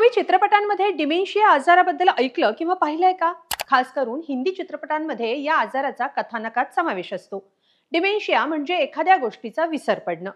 तुम्ही चित्रपटांमध्ये डिमेन्शिया आजाराबद्दल ऐकलं किंवा पाहिलंय का? खास करून हिंदी चित्रपटांमध्ये या आजाराचा कथानकात समावेश असतो. डिमेन्शिया म्हणजे एखाद्या गोष्टीचा विसर पडणं.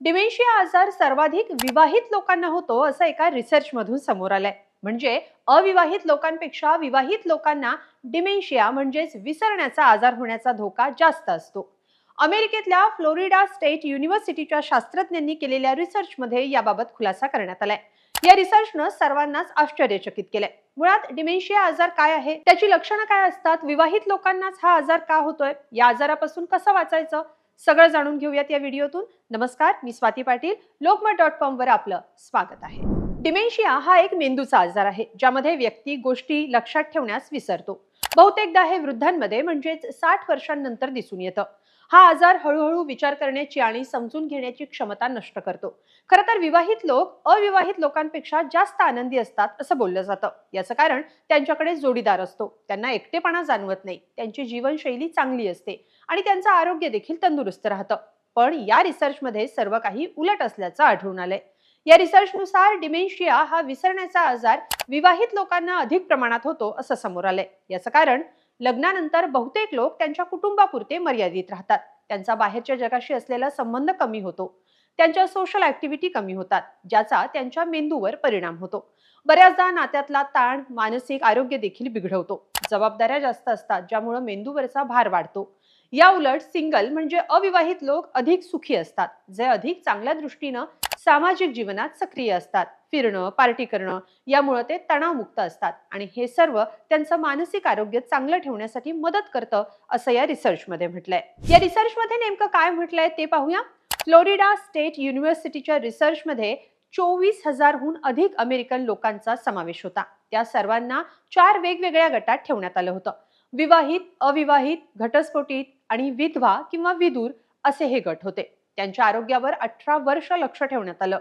डिमेन्शिया आजार सर्वाधिक विवाहित लोकांना होतो असं एका रिसर्चमधून समोर आलंय. म्हणजे अविवाहित लोकांपेक्षा विवाहित लोकांना डिमेन्शिया म्हणजेच विसरण्याचा आजार होण्याचा धोका जास्त असतो. अमेरिकेतल्या फ्लोरिडा स्टेट युनिव्हर्सिटीच्या शास्त्रज्ञांनी केलेल्या रिसर्चमध्ये याबाबत खुलासा करण्यात आलाय. या रिसर्चनं सर्वांनाच आश्चर्यचकित केलंय. मुळात डिमेन्शिया आजार काय आहे? त्याची लक्षणं काय असतात? विवाहित लोकांनाच हा आजार का होतोय? या आजारापासून कसं वाचायचं? सगळं जाणून घेऊयात या व्हिडिओतून. नमस्कार मी स्वाती पाटील. लोकमत डॉट कॉम वर आपलं स्वागत आहे. डिमेन्शिया हा एक मेंदूचा आजार आहे ज्यामध्ये व्यक्ती गोष्टी लक्षात ठेवण्यास विसरतो. बहुतेकदा हे वृद्धांमध्ये म्हणजेच साठ वर्षांनंतर दिसून येतं. हा आजार हळूहळू विचार करण्याची आणि समजून घेण्याची क्षमता नष्ट करतो. खरं तर विवाहित लोक अविवाहित लोकांपेक्षा जास्त आनंदी असतात असं बोललं जातं. याचं कारण त्यांच्याकडे जोडीदार असतो. त्यांना एकटेपणा जाणवत नाही. त्यांची जीवनशैली चांगली असते आणि त्यांचं आरोग्य देखील तंदुरुस्त राहतं. पण या रिसर्चमध्ये सर्व काही उलट असल्याचं आढळून आलंय. या रिसर्चनुसार डिमेन्शिया हा विसरण्याचा आजार विवाहित लोकांना अधिक प्रमाणात होतो असं समोर आलंय. याचं कारण लग्नानंतर बहुतेक लोक त्यांच्या कुटुंबापुरते मर्यादित राहतात. त्यांचा बाहेरच्या जगाशी असलेला संबंध कमी होतो. त्यांच्या सोशल ऍक्टिव्हिटी कमी होतात ज्याचा त्यांच्या मेंदूवर परिणाम होतो. बऱ्याचदा नात्यातला ताण मानसिक आरोग्य देखील बिघडवतो. जबाबदाऱ्या जास्त असतात ज्यामुळे मेंदूवरचा भार वाढतो. या उलट सिंगल म्हणजे अविवाहित लोक अधिक सुखी असतात. जे अधिक चांगल्या दृष्टीनं सामाजिक जीवनात सक्रिय असतात. फिरणं पार्टी करणं यामुळे ते तणावमुक्त असतात. आणि हे सर्व त्यांचं मानसिक आरोग्य चांगलं ठेवण्यासाठी मदत करतं असं या रिसर्चमध्ये म्हटलंय. या रिसर्चमध्ये नेमकं काय म्हटलंय ते पाहूया. फ्लोरिडा स्टेट युनिव्हर्सिटीच्या रिसर्चमध्ये चोवीस हजारहून अधिक अमेरिकन लोकांचा समावेश होता. त्या सर्वांना चार वेगवेगळ्या गटात ठेवण्यात आलं होतं. विवाहित अविवाहित घटस्फोटित आणि विधवा किंवा विदूर असे हे गट होते. त्यांच्या आरोग्यावर अठरा वर्ष लक्ष ठेवण्यात आलं.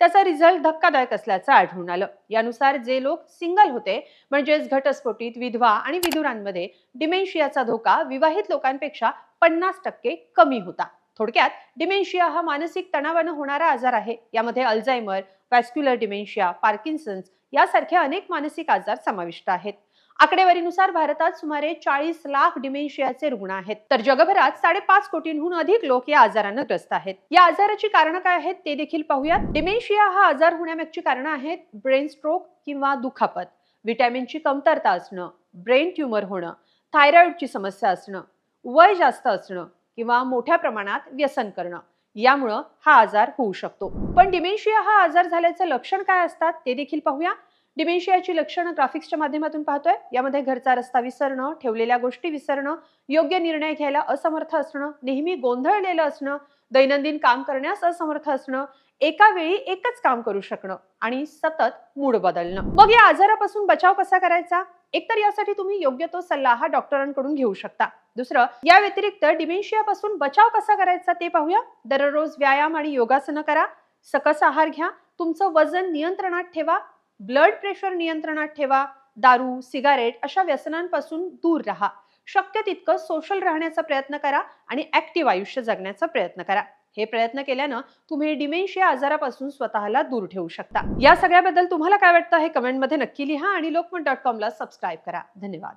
त्याचा रिझल्ट धक्कादायक असल्याचं आढळून आलं. यानुसार जे लोक सिंगल होते म्हणजेच घटस्फोटीत विधवा आणि विधुरांमध्ये डिमेन्शियाचा धोका विवाहित लोकांपेक्षा पन्नास टक्के कमी होता. थोडक्यात डिमेन्शिया हा मानसिक तणावानं होणारा आजार आहे. यामध्ये अल्झायमर वॅस्क्युलर डिमेन्शिया पार्किन्सन्स यासारखे अनेक मानसिक आजार समाविष्ट आहेत. आकडेवारीनुसार भारतात सुमारे चाळीस लाख डिमेन्शियाचे रुग्ण आहेत. तर जगभरात साडेपाच कोटींहून अधिक लोक या आजारानं ग्रस्त आहेत. या आजाराची कारणं काय आहेत ते देखील पाहूयात. डिमेन्शिया हा आजार होण्यामागची कारणं आहेत ब्रेन स्ट्रोक किंवा दुखापत. व्हिटॅमिनची कमतरता असणं ब्रेन ट्युमर होणं थायरॉइडची समस्या असणं वय जास्त असणं किंवा मोठ्या प्रमाणात व्यसन करणं. यामुळं हा आजार होऊ शकतो. पण डिमेन्शिया हा आजार झाल्याचं लक्षण काय असतात ते देखील पाहूया. डिमेन्शियाची लक्षणं ग्राफिक्सच्या माध्यमातून पाहतोय. यामध्ये घरचा रस्ता विसरणं ठेवलेल्या गोष्टी विसरणं योग्य निर्णय घ्यायला असमर्थ असणं नेहमी गोंधळलेलं असणं दैनंदिन काम करण्यास असमर्थ असणं एका वेळी एकच काम करू शकणं आणि सतत मूड बदलणं. मग या आजारापासून बचाव कसा करायचा? एकतर यासाठी तुम्ही योग्य तो सल्ला हा डॉक्टरांकडून घेऊ शकता. दुसरं या व्यतिरिक्त डिमेन्शियापासून बचाव कसा करायचा ते पाहूया. दररोज व्यायाम आणि योगासनं करा. सकस आहार घ्या. तुमचं वजन नियंत्रणात ठेवा. ब्लड प्रेशर नियंत्रणात ठेवा दारू सिगारेट अशा व्यसनांपासून दूर राहा. शक्य तितकं सोशल राहण्याचा प्रयत्न करा आणि ऍक्टिव्ह आयुष्य जगण्याचा प्रयत्न करा. हे प्रयत्न केल्यानं तुम्ही डिमेन्शिया आजारापासून स्वतःला दूर ठेवू शकता. या सगळ्याबद्दल तुम्हाला काय वाटतं हे कमेंटमध्ये नक्की लिहा आणि लोकमत डॉट कॉमला सबस्क्राईब करा. धन्यवाद.